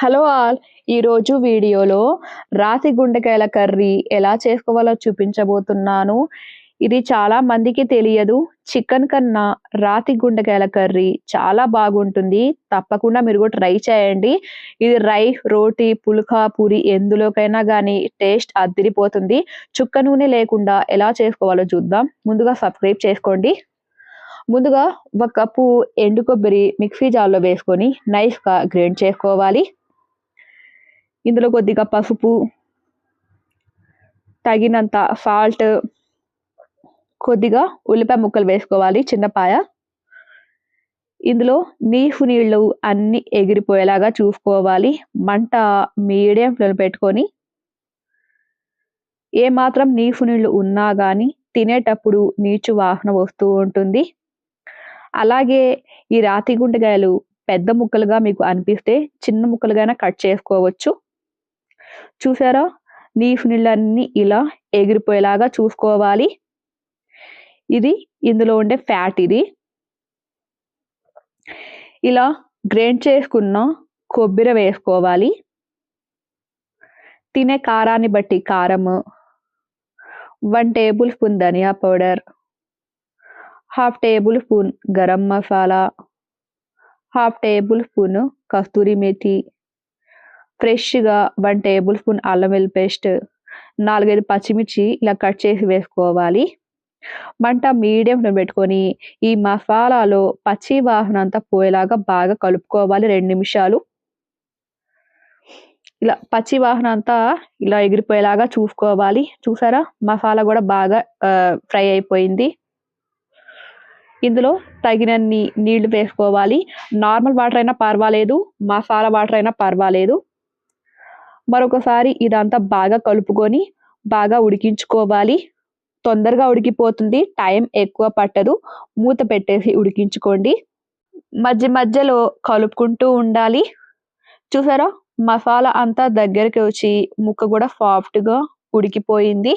Hello all. ఈరోజు వీడియోలో రాతి గుండెకాయల కర్రీ ఎలా చేసుకోవాలో చూపించబోతున్నాను. ఇది చాలా మందికి తెలియదు. చికెన్ కన్నా రాతి గుండెకాయల కర్రీ చాలా బాగుంటుంది. తప్పకుండా మీరు కూడా ట్రై చేయండి. ఇది రై రోటీ పుల్కా పూరి ఎందులోకైనా కానీ టేస్ట్ అద్దిరిపోతుంది. చుక్క నూనె లేకుండా ఎలా చేసుకోవాలో చూద్దాం. ముందుగా సబ్స్క్రైబ్ చేసుకోండి. ముందుగా ఒక కప్పు ఎండు కొబ్బరి మిక్సీ జార్లో వేసుకొని నైస్గా గ్రైండ్ చేసుకోవాలి. ఇందులో కొద్దిగా పసుపు తగినంత సాల్ట్ కొద్దిగా ఉల్లిపాయ ముక్కలు వేసుకోవాలి చిన్నపాయ. ఇందులో నీసు నీళ్ళు అన్ని ఎగిరిపోయేలాగా చూసుకోవాలి. మంట మీడియం ఫ్లేమ్ పెట్టుకొని ఏమాత్రం నీసు నీళ్ళు ఉన్నా కానీ తినేటప్పుడు నీచు వాసన వస్తూ ఉంటుంది. అలాగే ఈ రాతి గుండెకాయలు పెద్ద ముక్కలుగా మీకు అనిపిస్తే చిన్న ముక్కలుగా కట్ చేసుకోవచ్చు. చూసారా నీఫ్ నీళ్ళన్నీ ఇలా ఎగిరిపోయేలాగా చూసుకోవాలి. ఇది ఇందులో ఉండే ఫ్యాట్ ఇది. ఇలా గ్రైండ్ చేసుకున్న కొబ్బరి వేసుకోవాలి. తినే కారాన్ని బట్టి కారము వన్ టేబుల్ స్పూన్ ధనియా powder half tablespoon garam masala half tablespoon కస్తూరి మేతి ఫ్రెష్గా వన్ టేబుల్ స్పూన్ అల్లం వెల్లి పేస్ట్ నాలుగైదు పచ్చిమిర్చి ఇలా కట్ చేసి వేసుకోవాలి. మంట మీడియంలో పెట్టుకొని ఈ మసాలాలో పచ్చి వాసన అంతా పోయేలాగా బాగా కలుపుకోవాలి రెండు నిమిషాలు. ఇలా పచ్చి వాసన అంతా ఇలా ఎగిరిపోయేలాగా చూసుకోవాలి. చూసారా? మసాలా కూడా బాగా ఫ్రై అయిపోయింది. ఇందులో తగినన్ని నీళ్ళు వేసుకోవాలి. నార్మల్ వాటర్ అయినా పర్వాలేదు మసాలా వాటర్ అయినా పర్వాలేదు. మరొకసారి ఇదంతా బాగా కలుపుకొని బాగా ఉడికించుకోవాలి. తొందరగా ఉడికిపోతుంది. టైం ఎక్కువ పట్టదు. మూత పెట్టేసి ఉడికించుకోండి. మధ్య మధ్యలో కలుపుకుంటూ ఉండాలి. చూసారా? మసాలా అంతా దగ్గరికి వచ్చి ముక్క కూడా సాఫ్ట్గా ఉడికిపోయింది.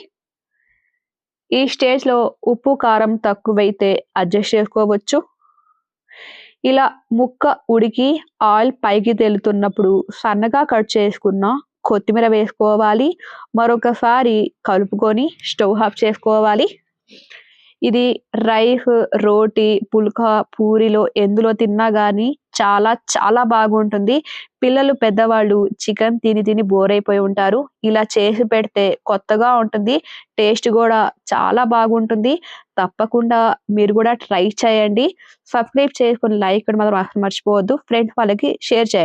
ఈ స్టేజ్లో ఉప్పు కారం తక్కువైతే అడ్జస్ట్ చేసుకోవచ్చు. ఇలా ముక్క ఉడికి ఆయిల్ పైకి తేలుతున్నప్పుడు సన్నగా కట్ చేసుకున్న కొత్తిమీర వేసుకోవాలి. మరొకసారి కలుపుకొని స్టవ్ ఆఫ్ చేసుకోవాలి. ఇది రైస్ రోటీ పుల్కా పూరిలో ఎందులో తిన్నా కానీ చాలా చాలా బాగుంటుంది. పిల్లలు పెద్దవాళ్ళు చికెన్ తిని తిని బోర్ అయిపోయి ఉంటారు. ఇలా చేసి పెడితే కొత్తగా ఉంటుంది. టేస్ట్ కూడా చాలా బాగుంటుంది. తప్పకుండా మీరు కూడా ట్రై చేయండి. సబ్స్క్రైబ్ చేసుకుని లైక్ మాత్రం అసలు మర్చిపోవద్దు. ఫ్రెండ్స్ వాళ్ళకి షేర్ చేయండి.